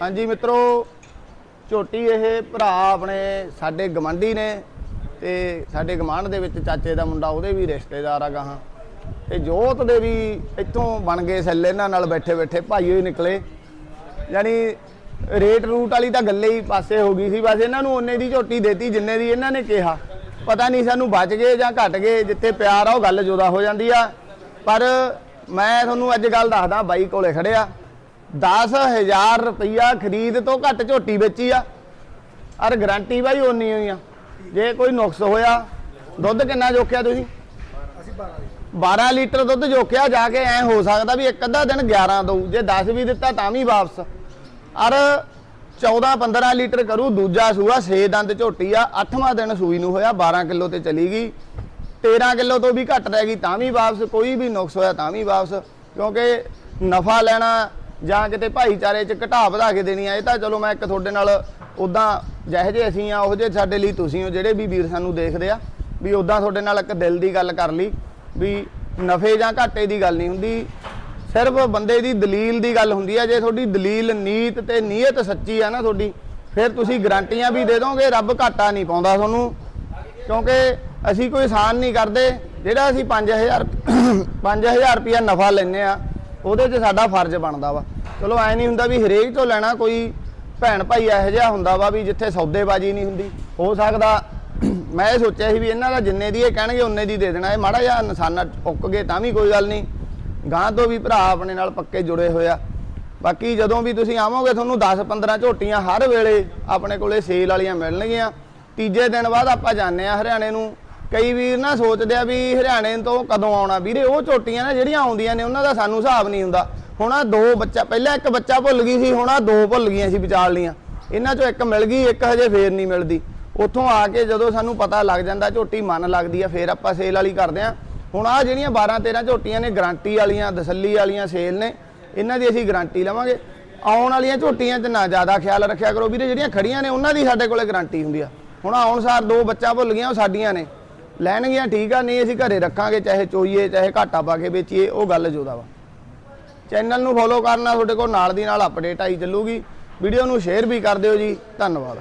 ਹਾਂਜੀ ਮਿੱਤਰੋ, ਝੋਟੀ ਇਹ ਭਰਾ ਆਪਣੇ ਸਾਡੇ ਗਮੰਡੀ ਨੇ ਤੇ ਸਾਡੇ ਗਮਾਂਡ ਦੇ ਵਿੱਚ ਚਾਚੇ ਦਾ ਮੁੰਡਾ ਉਹਦੇ ਵੀ ਰਿਸ਼ਤੇਦਾਰ ਆ ਗਾਹਾਂ। ਤੇ ਜੋਤ ਦੇ ਵੀ ਇੱਥੋਂ ਬਣ ਗਏ ਸੈੱਲ ਇਹਨਾਂ ਨਾਲ ਬੈਠੇ ਬੈਠੇ, ਭਾਈ ਹੋਈ ਨਿਕਲੇ। ਯਾਨੀ ਰੇਟ ਰੂਟ ਵਾਲੀ ਤਾਂ ਗੱਲੇ ਹੀ ਪਾਸੇ ਹੋ ਗਈ ਸੀ, ਬਸ ਇਹਨਾਂ ਨੂੰ ਉਹਨੇ ਦੀ ਝੋਟੀ ਦੇਤੀ ਜਿੰਨੇ ਦੀ ਇਹਨਾਂ ਨੇ ਕਿਹਾ। ਪਤਾ ਨਹੀਂ ਸਾਨੂੰ ਬਚ ਗਏ ਜਾਂ ਘਟ ਗਏ, ਜਿੱਥੇ ਪਿਆਰ ਆ ਉਹ ਗੱਲ ਜੁਦਾ ਹੋ ਜਾਂਦੀ ਆ। ਪਰ ਮੈਂ ਤੁਹਾਨੂੰ ਅੱਜ ਗੱਲ ਦੱਸਦਾ, ਬਾਈ ਕੋਲੇ ਖੜਿਆ 10000 ਰੁਪਈਆ ਖਰੀਦ ਤੋਂ ਘੱਟ ਝੋਟੀ ਵੇਚੀ ਆ। ਔਰ ਗਾਰੰਟੀ ਬਾਈ ਓਨੀ ਹੋਈ ਆ। ਜੇ ਕੋਈ ਨੁਕਸ ਹੋਇਆ, ਦੁੱਧ ਕਿੰਨਾ ਜੋਖਿਆ ਤੁਸੀਂ? 12 ਲੀਟਰ ਦੁੱਧ ਜੋਖਿਆ, ਜਾ ਕੇ ਐ ਹੋ ਸਕਦਾ ਵੀ ਇੱਕ ਅੱਧਾ ਦਿਨ 11 ਦਊ। ਜੇ 10 ਵੀ ਦਿੱਤਾ ਤਾਂ ਵੀ ਵਾਪਸ। ਔਰ 14 15 ਲੀਟਰ ਕਰੂ, ਦੂਜਾ ਸੂਆ 6 ਦੰਦ ਝੋਟੀ ਆ। 8ਵਾਂ ਦਿਨ ਸੂਈ ਨੂੰ ਹੋਇਆ 12 ਕਿਲੋ ਤੇ ਚਲੀ ਗਈ। 13 ਕਿਲੋ ਤੋਂ ਵੀ ਘੱਟ ਰਹਿ ਗਈ, ਤਾਂ ਵੀ ਵਾਪਸ। ਕੋਈ ਵੀ ਨੁਕਸ ਹੋਇਆ ਤਾਂ ਵੀ ਵਾਪਸ। ਕਿਉਂਕਿ ਨਫਾ ਲੈਣਾ ਜਾਂ ਕਿਤੇ ਭਾਈਚਾਰੇ 'ਚ ਘਟਾ ਵਧਾ ਕੇ ਦੇਣੀ ਆ, ਇਹ ਤਾਂ ਚਲੋ ਮੈਂ ਇੱਕ ਤੁਹਾਡੇ ਨਾਲ ਉਦਾਂ ਜਿਹੇ ਜਿਹੇ ਅਸੀਂ ਆ, ਉਹ ਜਿਹੇ ਸਾਡੇ ਲਈ ਤੁਸੀਂ ਹੋ, ਜਿਹੜੇ ਵੀ ਵੀਰ ਸਾਨੂੰ ਦੇਖਦੇ ਆ, ਵੀ ਉਦਾਂ ਤੁਹਾਡੇ ਨਾਲ ਇੱਕ ਦਿਲ ਦੀ ਗੱਲ ਕਰ ਲਈ, ਵੀ ਨਫੇ ਜਾਂ ਘਾਟੇ ਦੀ ਗੱਲ ਨਹੀਂ ਹੁੰਦੀ, ਸਿਰਫ ਬੰਦੇ ਦੀ ਦਲੀਲ ਦੀ ਗੱਲ ਹੁੰਦੀ ਆ, ਜੇ ਤੁਹਾਡੀ ਦਲੀਲ ਨੀਤ ਤੇ ਨੀਅਤ ਸੱਚੀ ਆ ਨਾ ਤੁਹਾਡੀ, ਫਿਰ ਤੁਸੀਂ ਗਰੰਟੀਆਂ ਵੀ ਦੇ ਦੋਗੇ, ਰੱਬ ਘਾਟਾ ਨਹੀਂ ਪਾਉਂਦਾ ਤੁਹਾਨੂੰ, ਕਿਉਂਕਿ ਅਸੀਂ ਕੋਈ ਆਸਾਨ ਨਹੀਂ ਕਰਦੇ, ਜਿਹੜਾ ਅਸੀਂ 5000 5000 ਰੁਪਇਆ ਨਫਾ ਲੈਨੇ ਆ ਉਹਦੇ 'ਚ ਸਾਡਾ ਫਰਜ਼ ਬਣਦਾ ਵਾ। ਚਲੋ ਐ ਨਹੀਂ ਹੁੰਦਾ ਵੀ ਹਰੇਕ ਤੋਂ ਲੈਣਾ ਕੋਈ ਭੈਣ ਭਾਈ ਇਹੋ ਜਿਹਾ ਹੁੰਦਾ ਵਾ ਵੀ ਜਿੱਥੇ ਸੌਦੇਬਾਜ਼ੀ ਨਹੀਂ ਹੁੰਦੀ। ਹੋ ਸਕਦਾ ਮੈਂ ਇਹ ਸੋਚਿਆ ਸੀ ਵੀ ਇਹਨਾਂ ਦਾ ਜਿੰਨੇ ਦੀ ਇਹ ਕਹਿਣਗੇ ਉਨੇ ਦੀ ਦੇ ਦੇਣਾ। ਇਹ ਮਾੜਾ ਜਿਹਾ ਨਿਸ਼ਾਨਾ ਉੱਕ ਗਏ ਤਾਂ ਵੀ ਕੋਈ ਗੱਲ ਨਹੀਂ। ਗਾਂ ਤੋਂ ਵੀ ਭਰਾ ਆਪਣੇ ਨਾਲ ਪੱਕੇ ਜੁੜੇ ਹੋਏ ਆ। ਬਾਕੀ ਜਦੋਂ ਵੀ ਤੁਸੀਂ ਆਵੋਗੇ, ਤੁਹਾਨੂੰ 10-15 ਝੋਟੀਆਂ ਹਰ ਵੇਲੇ ਆਪਣੇ ਕੋਲੇ ਸੇਲ ਵਾਲੀਆਂ ਮਿਲਣਗੀਆਂ। ਤੀਜੇ ਦਿਨ ਬਾਅਦ ਆਪਾਂ ਜਾਂਦੇ ਆ ਹਰਿਆਣੇ ਨੂੰ। ਕਈ ਵੀਰ ਨਾ ਸੋਚਦੇ ਆ ਵੀ ਹਰਿਆਣੇ ਤੋਂ ਕਦੋਂ ਆਉਣਾ ਵੀਰੇ, ਉਹ ਝੋਟੀਆਂ ਨਾ ਜਿਹੜੀਆਂ ਆਉਂਦੀਆਂ ਨੇ, ਉਹਨਾਂ ਦਾ ਸਾਨੂੰ ਹਿਸਾਬ ਨਹੀਂ ਹੁੰਦਾ। ਹੁਣ ਆ ਦੋ ਬੱਚਾ, ਪਹਿਲਾਂ ਇੱਕ ਬੱਚਾ ਭੁੱਲ ਗਈ ਸੀ, ਹੁਣ ਆ ਦੋ ਭੁੱਲ ਗਈਆਂ ਸੀ ਵਿਚਾਲ ਲੀਆਂ ਇਹਨਾਂ ਚੋਂ ਇੱਕ ਮਿਲ ਗਈ, ਇੱਕ ਹਜੇ ਫੇਰ ਨਹੀਂ ਮਿਲਦੀ। ਉੱਥੋਂ ਆ ਕੇ ਜਦੋਂ ਸਾਨੂੰ ਪਤਾ ਲੱਗ ਜਾਂਦਾ, ਝੋਟੀ ਮਨ ਲੱਗਦੀ ਆ, ਫੇਰ ਆਪਾਂ ਸੇਲ ਵਾਲੀ ਕਰਦੇ ਆ। ਹੁਣ ਆ ਜਿਹੜੀਆਂ 12 13 ਝੋਟੀਆਂ ਨੇ, ਗਾਰੰਟੀ ਵਾਲੀਆਂ, ਤਸੱਲੀ ਵਾਲੀਆਂ ਸੇਲ ਨੇ, ਇਹਨਾਂ ਦੀ ਅਸੀਂ ਗਾਰੰਟੀ ਲਵਾਂਗੇ। ਆਉਣ ਵਾਲੀਆਂ ਝੋਟੀਆਂ 'ਚ ਨਾ ਜ਼ਿਆਦਾ ਖਿਆਲ ਰੱਖਿਆ ਕਰੋ ਵੀਰੇ, ਜਿਹੜੀਆਂ ਖੜੀਆਂ ਨੇ, ਉਹਨਾਂ ਦੀ ਸਾਡੇ ਕੋਲੇ ਗਾਰੰਟੀ ਹੁੰਦੀ ਆ। ਹੁਣ ਆਉਣ ਸਾਰ ਦੋ ਬੱਚਾ ਭੁੱਲ ਗਈਆਂ, ਉਹ ਸਾਡੀਆਂ ਨੇ। ਲੈਣਗੀਆਂ ਠੀਕ ਆ, ਨਹੀਂ ਅਸੀਂ ਘਰੇ ਰੱਖਾਂਗੇ, ਚਾਹੇ ਚੋਈਏ, ਚਾਹੇ ਘਾਟਾ ਪਾ ਕੇ ਵੇਚੀਏ, ਉਹ ਗੱਲ ਜੋਦਾ ਵਾ। ਚੈਨਲ ਨੂੰ ਫੋਲੋ ਕਰਨਾ, ਤੁਹਾਡੇ ਕੋਲ ਨਾਲ ਦੀ ਨਾਲ ਅਪਡੇਟ ਆਈ ਚੱਲੂਗੀ। ਵੀਡੀਓ ਨੂੰ ਸ਼ੇਅਰ ਵੀ ਕਰ ਦਿਓ ਜੀ। ਧੰਨਵਾਦ।